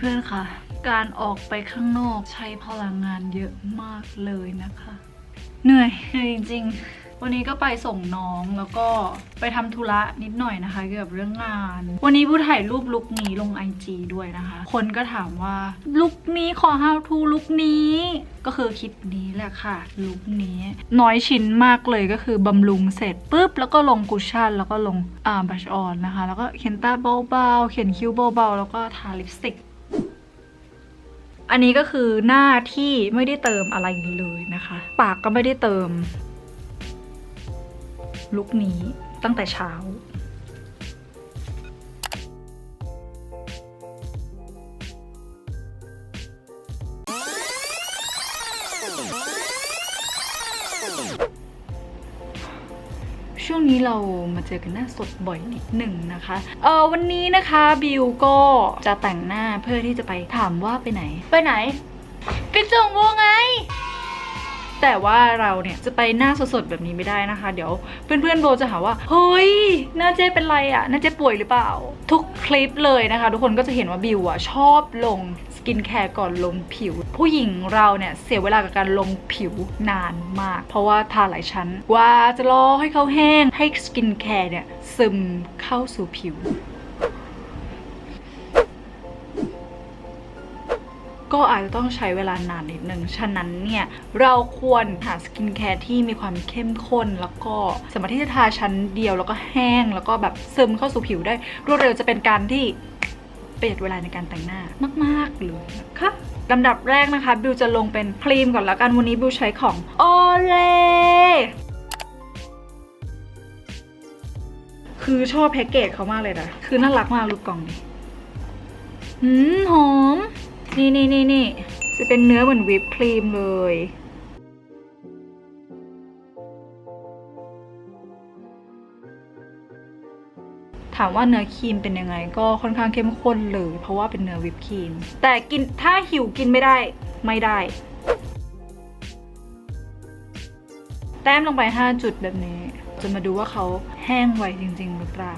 เพื่อนๆค่ะ การออกไปข้างนอกใช้พลังงานเยอะมากเลยนะคะเหนื่อยเหนื่อยจริงๆ วันนี้ก็ไปส่งน้องแล้วก็ไปทำธุระนิดหน่อยนะคะเกี่ยวกับเรื่องงาน วันนี้บูถ่ายรูปลุคนี้ลง IG ด้วยนะคะ คนก็ถามว่าลุคนี้ขอ how to ลุคนี้ ก็คือคลิปนี้แหละค่ะลุคนี้ น้อยชิ้นมากเลยก็คือบำรุงเสร็จปุ๊บ แล้วก็ลงกุชชั่น แล้วก็ลงอ่าบัชออนนะคะ แล้วก็เขียนตาเบาๆเขียนคิ้วเบาๆแล้วก็ทาลิปสติก อันนี้ก็คือหน้าที่ไม่ได้เติมอะไรเลยนะคะ ปากก็ไม่ได้เติม ลุคนี้ตั้งแต่เช้า ช่วงนี้เรามาเจอกันหน้าสดบ่อยนิดหนึ่งนะคะ เออวันนี้นะคะบิวก็จะแต่งหน้าเพื่อที่จะไปถามว่าไปไหน ไปไหน ไปส่งวงไง แต่ว่าเราเนี่ยจะไปหน้าสดๆแบบนี้ไม่ได้นะคะ เดี๋ยวเพื่อนๆโบจะหาว่า เฮ้ยหน้าเจ๊เป็นไรอะ่ะหน้าเจ๊ป่วยหรือเปล่า ทุกคลิปเลยนะคะ ทุกคนก็จะเห็นว่าบิวอะชอบลงสกินแคร์ก่อนลงผิว ผู้หญิงเราเนี่ยเสียเวลากับการลงผิวนานมาก เพราะว่าทาหลายชั้น ว่าจะรอให้เขาแห้งให้สกินแคร์เนี่ยซึมเข้าสู่ผิว ก็อาจจะต้องใช้เวลานานนิดนึง ฉะนั้นเนี่ย เราควรหาสกินแคร์ที่มีความเข้มข้น แล้วก็สามารถที่จะทาชั้นเดียวแล้วก็แห้ง แล้วก็แบบซึมเข้าสู่ผิวได้ รวดเร็วจะเป็นการที่ประหยัดเวลาในการแต่งหน้ามาก ๆ เลยนะคะลำดับแรกนะคะบิวจะลงเป็นครีมก่อนแล้วกัน วันนี้บิวใช้ของออเลคือชอบแพ็กเกจเขามากเลยนะ คือน่ารักมากรูปกล่องนี้หืมหอม นี่นี่นี่นี่จะเป็นเนื้อเหมือนวิปครีมเลย ถามว่าเนื้อครีมเป็นยังไง ก็ค่อนข้างเข้มข้นเลย เพราะว่าเป็นเนื้อวิปครีม แต่กินถ้าหิวกินไม่ได้ไม่ได้ แต้มลงไป 5 จุดแบบนี้ จะมาดูว่าเขาแห้งไวจริง ๆ หรือเปล่า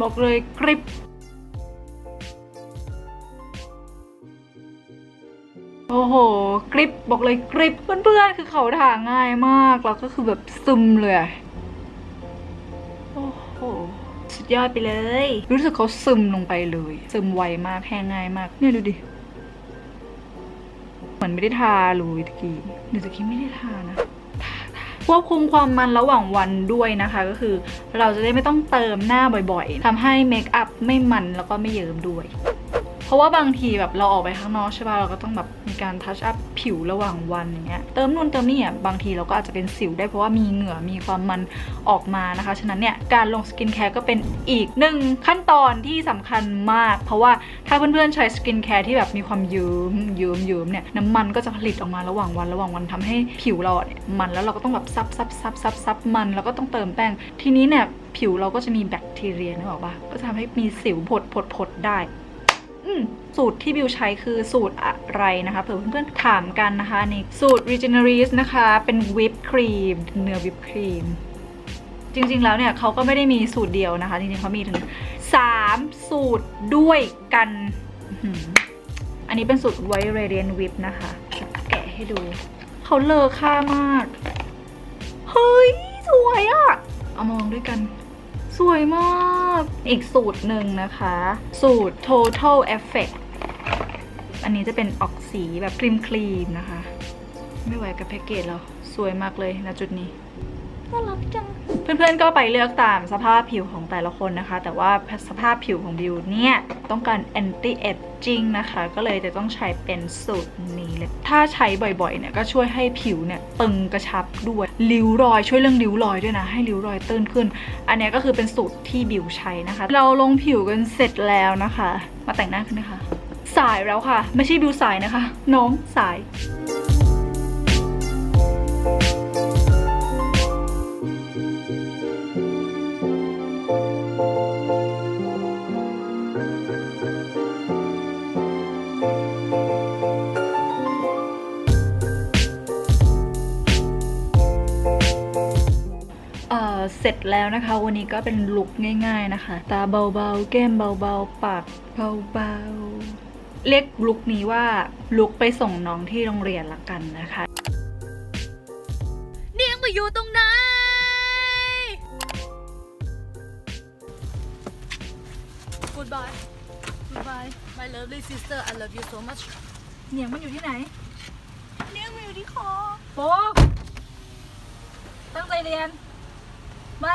บอกเลยกริบโอ้โหกริบบอกเลยกริบเพื่อนๆคือเขาถ่าง่ายมากแล้วก็คือแบบซึมเลยโอ้โหสุดยอดไปเลย รู้สึกเขาซึมลงไปเลย ซึมไวมากแห้งง่ายมาก เนี่ยดูดิเหมือนไม่ได้ทาเลยตะกี้หรือตะกี้ไม่ได้ทานะ ควบคุมความมันระหว่างวันด้วยนะคะ ก็คือเราจะได้ไม่ต้องเติมหน้าบ่อยๆทำให้เมคอัพไม่มันแล้วก็ไม่เยิ้มด้วย ราะว่าบางทีแบบเราออกไปข้างนอกใช่ป่ะเราก็ต้องแบบมีการทัชอัพผิวระหว่างวันอย่างเงี้ยเติมนู่นเติมนี่อะบางทีเราก็อาจจะเป็นสิวได้เพราะว่ามีเหงื่อมีความมันออกมานะคะ ฉะนั้นเนี่ยการลงสกินแคร์ก็เป็นอีกหนึ่งขั้นตอนที่สำคัญมาก เพราะว่าถ้าเพื่อนๆใช้สกินแคร์ที่แบบมีความเยิ้มเยิ้มเยิ้มเนี่ยน้ำมันก็จะผลิตออกมาระหว่างวันระหว่างวันทำให้ผิวเราเนี่ยมันแล้วเราก็ต้องแบบซับซับซับซับซับมันแล้วก็ต้องเติมแป้งทีนี้เนี่ยผิวเราก็จะมีแบคทีเรียนึกออกปะก็จะทำให้มีสิวผดผดผดได้ สูตรที่บิวใช้คือสูตรอะไรนะคะเผื่อเพื่อนๆถามกันนะคะนี่สูตร Regeneris นะคะเป็นวิปครีมเนื้อวิปครีมจริงๆ แล้วเนี่ยเขาก็ไม่ได้มีสูตรเดียวนะคะ จริงๆเขามีถึง 3 สูตรด้วยกัน อันนี้เป็นสูตร White Radiant Whip นะคะแกะให้ดู เขาเลอค่ามาก เฮ้ย สวยอะเอามองด้วยกัน สวยมาก อีกสูตรหนึ่งนะคะ สูตร total effect อันนี้จะเป็นออกสีแบบครีมครีมนะคะ ไม่ไหวกับแพ็กเกจแล้ว สวยมากเลยนะจุดนี้ น่ารักจัง เพื่อนๆก็ไปเลือกตามสภาพผิวของแต่ละคนนะคะ แต่ว่าสภาพผิวของบิวเนี่ยต้องการ anti aging นะคะ ก็เลยจะต้องใช้เป็นสูตรนี้เลย ถ้าใช้บ่อยๆเนี่ยก็ช่วยให้ผิวเนี่ยตึงกระชับด้วย ริ้วรอยช่วยเรื่องริ้วรอยด้วยนะ ให้ริ้วรอยตื้นขึ้น อันนี้ก็คือเป็นสูตรที่บิวใช้นะคะ เราลงผิวกันเสร็จแล้วนะคะ มาแต่งหน้ากันนะคะ สายแล้วค่ะ ไม่ใช่บิวสายนะคะ น้องสายเอ่ เสร็จแล้วนะคะ วันนี้ก็เป็นลุคง่ายๆนะคะ ตาเบาๆ แก้มเบาๆ ปากเบาๆ เรียกลุคนี้ว่าลุคไปส่งน้องที่โรงเรียนละกันนะคะเนียงมาอยู่ตรงไหน Goodbye Goodbye my lovely sister I love you so much เหนียงมันอยู่ที่ไหน เนียงมาอยู่ที่คอโฟกตั้งใจเรียน ไป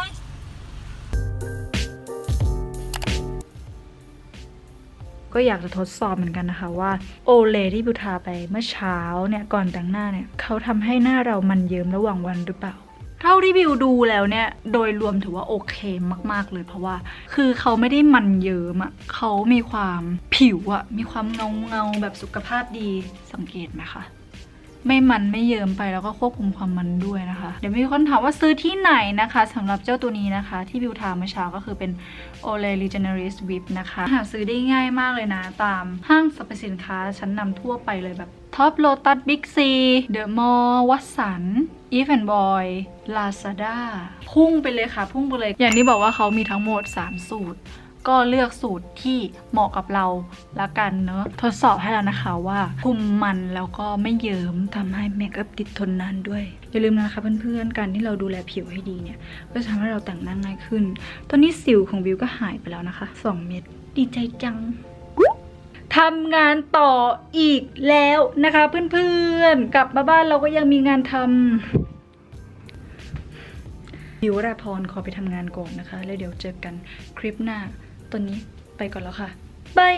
ก็อยากจะทดสอบเหมือนกันนะคะว่าโอเลที่บิวทาไปเมื่อเช้าเนี่ยก่อนแต่งหน้าเนี่ยเขาทำให้หน้าเรามันเยิ้มระหว่างวันหรือเปล่า เท่าที่บิวดูแล้วเนี่ยโดยรวมถือว่าโอเคมาก ๆ เลยเพราะว่า คือเขาไม่ได้มันเยิ้มอะเขามีความผิวอะมีความเงาเงาแบบสุขภาพดีสังเกตไหมคะ ไม่มันไม่เยิ้มไปแล้วก็ควบคุมความมันด้วยนะคะ เดี๋ยวมีคนถามว่าซื้อที่ไหนนะคะสำหรับเจ้าตัวนี้นะคะ ที่บิวทาเมื่อเช้าก็คือเป็น Olay Regenerist Whip นะคะ หาซื้อได้ง่ายมากเลยนะ ตามห้างสรรพสินค้าชั้นนำทั่วไปเลยแบบท็อปโลตัสบิ๊กซีเดอะมอลล์วัสันอีฟแอนบอยลาซาด้าพุ่งไปเลยค่ะ พุ่งไปเลย อย่างที่บอกว่าเขามีทั้งหมด 3 สูตร ก็เลือกสูตรที่เหมาะกับเราละกันเนอะทดสอบให้แล้วนะคะว่าคุมมันแล้วก็ไม่เยิ้มทำให้เมคอัพติดทนนานด้วย อย่าลืมนะคะเพื่อนๆ การที่เราดูแลผิวให้ดีเนี่ย ก็จะทำให้เราแต่งหน้าง่ายขึ้น ตอนนี้สิวของบิวก็หายไปแล้วนะคะ 2 เม็ดดีใจจังทำงานต่ออีกแล้วนะคะเพื่อนๆ กลับมาบ้านเราก็ยังมีงานทำบิวราพรขอไปทำงานก่อนนะคะ แล้วเดี๋ยวเจอกันคลิปหน้า ตัวนี้ไปก่อนแล้วค่ะบาย